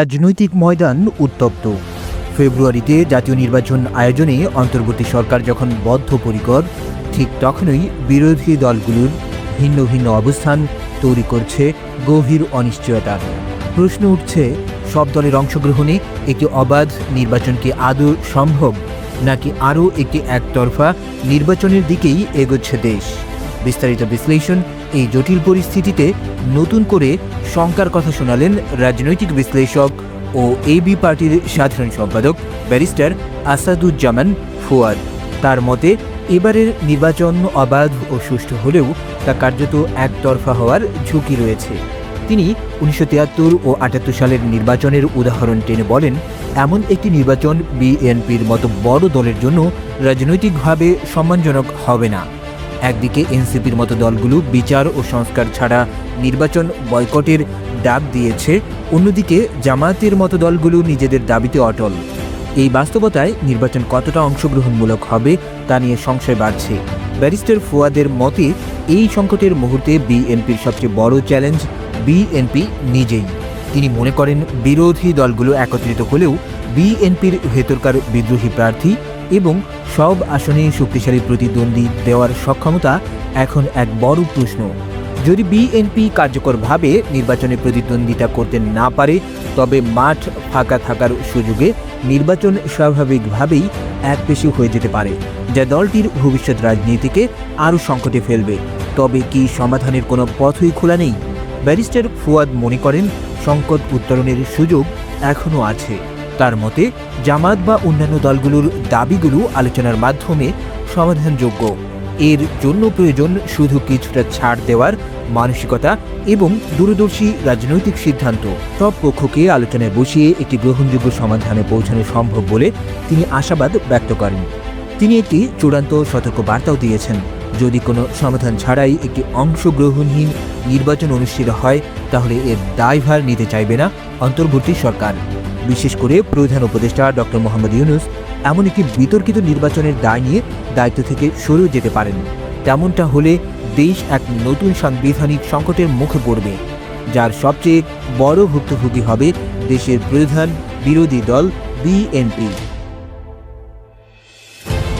রাজনৈতিক ময়দান উত্তপ্ত। ফেব্রুয়ারিতে জাতীয় নির্বাচন আয়োজনে অন্তর্বর্তী সরকার যখন বদ্ধপরিকর, ঠিক তখনই বিরোধী দলগুলোর ভিন্ন ভিন্ন অবস্থান তৈরি করছে গভীর অনিশ্চয়তা। প্রশ্ন উঠছে, সব দলের অংশগ্রহণে একটি অবাধ নির্বাচন কি আদৌ সম্ভব, নাকি আরও একটি একতরফা নির্বাচনের দিকেই এগোচ্ছে দেশ? বিস্তারিত বিশ্লেষণ এই জটিল পরিস্থিতিতে নতুন করে শঙ্কার কথা শোনালেন রাজনৈতিক বিশ্লেষক ও এবি পার্টির সাধারণ সম্পাদক ব্যারিস্টার আসাদুজ্জামান ফুয়াদ। তার মতে, এবারের নির্বাচন অবাধ ও সুষ্ঠু হলেও তা কার্যত একতরফা হওয়ার ঝুঁকি রয়েছে। তিনি উনিশশো তিয়াত্তর ও আটাত্তর সালের নির্বাচনের উদাহরণ টেনে বলেন, এমন একটি নির্বাচন বিএনপির মতো বড় দলের জন্য রাজনৈতিকভাবে সম্মানজনক হবে না। একদিকে এনসিপির মতো দলগুলো বিচার ও সংস্কার ছাড়া নির্বাচন বয়কটের ডাক দিয়েছে, অন্যদিকে জামায়াতের মতো দলগুলো নিজেদের দাবিতে অটল। এই বাস্তবতায় নির্বাচন কতটা অংশগ্রহণমূলক হবে তা নিয়ে সংশয় বাড়ছে। ব্যারিস্টার ফুয়াদের মতে, এই সংকটের মুহূর্তে বিএনপির সবচেয়ে বড় চ্যালেঞ্জ বিএনপি নিজেই। তিনি মনে করেন, বিরোধী দলগুলো একত্রিত হলেও বিএনপির ভেতরকার বিদ্রোহী প্রার্থী এবং সব আসনে শক্তিশালী প্রতিদ্বন্দ্বী দেওয়ার সক্ষমতা এখন এক বড় প্রশ্ন। যদি বিএনপি কার্যকরভাবে নির্বাচনে প্রতিদ্বন্দ্বিতা করতে না পারে, তবে মাঠ ফাঁকা থাকার সুযোগে নির্বাচন স্বাভাবিকভাবেই একপেশি হয়ে যেতে পারে, যা দলটির ভবিষ্যৎ রাজনীতিকে আরও সংকটে ফেলবে। তবে কি সমাধানের কোনো পথই খোলা নেই? ব্যারিস্টার ফুয়াদ মনে করেন, সংকট উত্তরণের সুযোগ এখনও আছে। তার মতে, জামাত বা অন্যান্য দলগুলোর দাবিগুলো আলোচনার মাধ্যমে সমাধানযোগ্য। এর জন্য প্রয়োজন শুধু কিছুটা ছাড় দেওয়ার মানসিকতা এবং দূরদর্শী রাজনৈতিক সিদ্ধান্ত। সব পক্ষকে আলোচনায় বসিয়ে একটি গ্রহণযোগ্য সমাধানে পৌঁছানো সম্ভব বলে তিনি আশাবাদ ব্যক্ত করেন। তিনি একটি চূড়ান্ত সতর্ক বার্তাও দিয়েছেন, যদি কোনো সমাধান ছাড়াই একটি অংশগ্রহণহীন নির্বাচন অনুষ্ঠিত হয়, তাহলে এর দায়ভার নিতে চাইবে না অন্তর্বর্তী সরকার। বিশেষ করে প্রধান উপদেষ্টা ডক্টর মোহাম্মদ ইউনুস এমন একটি বিতর্কিত নির্বাচনের দায় নিয়ে দায়িত্ব থেকে সরে যেতে পারেন। তেমনটা হলে দেশ এক নতুন সাংবিধানিক সংকটের মুখে পড়বে, যার সবচেয়ে বড় ভুক্তভোগী হবে দেশের প্রধান বিরোধী দল বিএনপি।